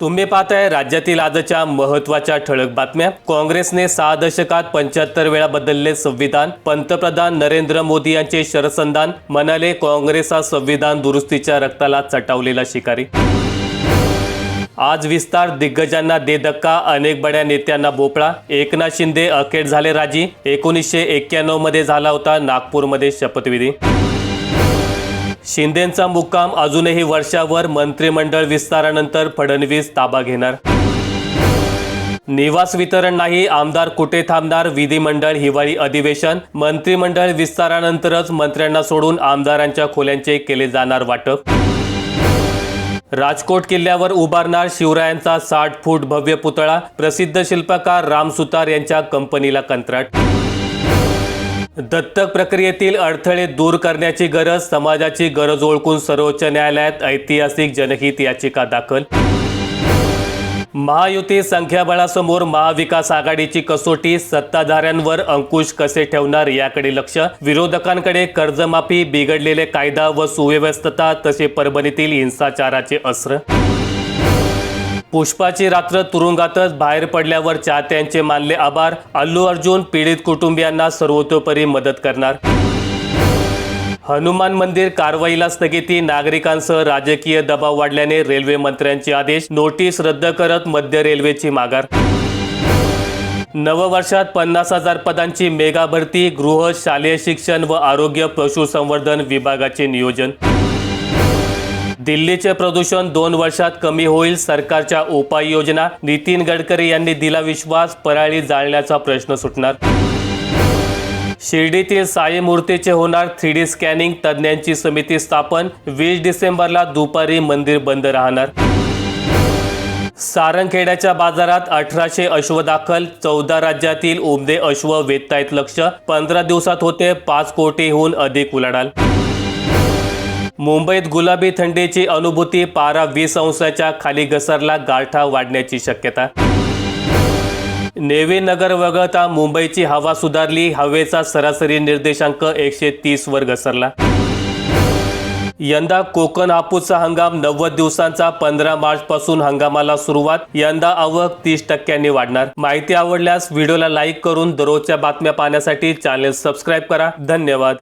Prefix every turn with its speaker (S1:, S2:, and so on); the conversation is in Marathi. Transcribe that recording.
S1: तुम्ही पाहताय राज्यातील आजच्या महत्त्वाच्या ठळक बातम्या. काँग्रेसने सहा दशकात पंच्याहत्तर वेळा बदलले संविधान. पंतप्रधान नरेंद्र मोदी यांचे शरसंधान म्हणाले काँग्रेस हा संविधान दुरुस्तीच्या रक्ताला चटावलेला शिकारी. आज विस्तार दिग्गजांना दे धक्का अनेक बड्या नेत्यांना भोपळा. एकनाथ शिंदे अखेर झाले राजी. एकोणीसशे एक्क्याण्णवमध्ये झाला होता नागपूरमध्ये शपथविधी. शिंदेंचा मुक्काम अजूनही वर्षावर मंत्रिमंडळ विस्तारानंतर फडणवीस ताबा घेणार. निवास वितरण नाही आमदार कुठे थांबणार? विधिमंडळ हिवाळी अधिवेशन मंत्रिमंडळ विस्तारानंतरच मंत्र्यांना सोडून आमदारांच्या खोल्यांचे केले जाणार वाटप. राजकोट किल्ल्यावर उभारणार शिवरायांचा साठ फूट भव्य पुतळा प्रसिद्ध शिल्पकार राम सुतार यांच्या कंपनीला कंत्राट. दत्तक प्रक्रियेतील अडथळे दूर करण्याची गरज समाजाची गरज ओळखून सर्वोच्च न्यायालयात ऐतिहासिक जनहित याचिका दाखल. महायुती संख्याबळासमोर महाविकास आघाडीची कसोटी सत्ताधाऱ्यांवर अंकुश कसे ठेवणार याकडे लक्ष. विरोधकांकडे कर्जमाफी बिघडलेले कायदा व सुव्यवस्थता तसे परभणीतील हिंसाचाराचे अस्त्र पुष्पाची रात्र तुरुंगातच बाहेर पडल्यावर चाहत्यांचे मानले आभार. अल्लू अर्जुन पीडित कुटुंबियांना सर्वतोपरी मदत करणार. हनुमान मंदिर कारवाईला स्थगिती नागरिकांसह राजकीय दबाव वाढल्याने रेल्वे मंत्र्यांचे आदेश. नोटीस रद्द करत मध्य रेल्वेची माघार. नववर्षात पन्नास हजार पदांची मेगा भरती गृह शालेय शिक्षण व आरोग्य पशुसंवर्धन विभागाचे नियोजन. दिल्लीचे प्रदूषण दोन वर्षात कमी होईल सरकारच्या उपाययोजना. नितीन गडकरी यांनी दिला विश्वास पराळी जाळण्याचा प्रश्न सुटणार. शिर्डीतील साई मूर्तीचे होणार थ्री डी स्कॅनिंग. तज्ज्ञांची समिती स्थापन वीस डिसेंबरला दुपारी मंदिर बंद राहणार. सारंगखेड्याच्या बाजारात अठराशे अश्व दाखल चौदा राज्यातील उमदे अश्व वेधतायत लक्ष. पंधरा दिवसात होते पाच कोटीहून अधिक उलाढाल. मुंबईत गुलाबी थंडीची अनुभूती पारा वीस अंशाच्या खाली घसरला गारठा वाढण्याची शक्यता. नेवी नगर वगळता मुंबईची हवा सुधारली हवेचा सरासरी निर्देशांक एकशे तीस वर घसरला. यंदा कोकण हापूसचा हंगाम नव्वद दिवसांचा पंधरा मार्च पासून हंगामाला सुरुवात. यंदा आवक तीस टक्क्यांनी वाढणार. माहिती आवडल्यास व्हिडिओला लाईक करून दररोजच्या बातम्या पाहण्यासाठी चॅनेल सबस्क्राईब करा. धन्यवाद.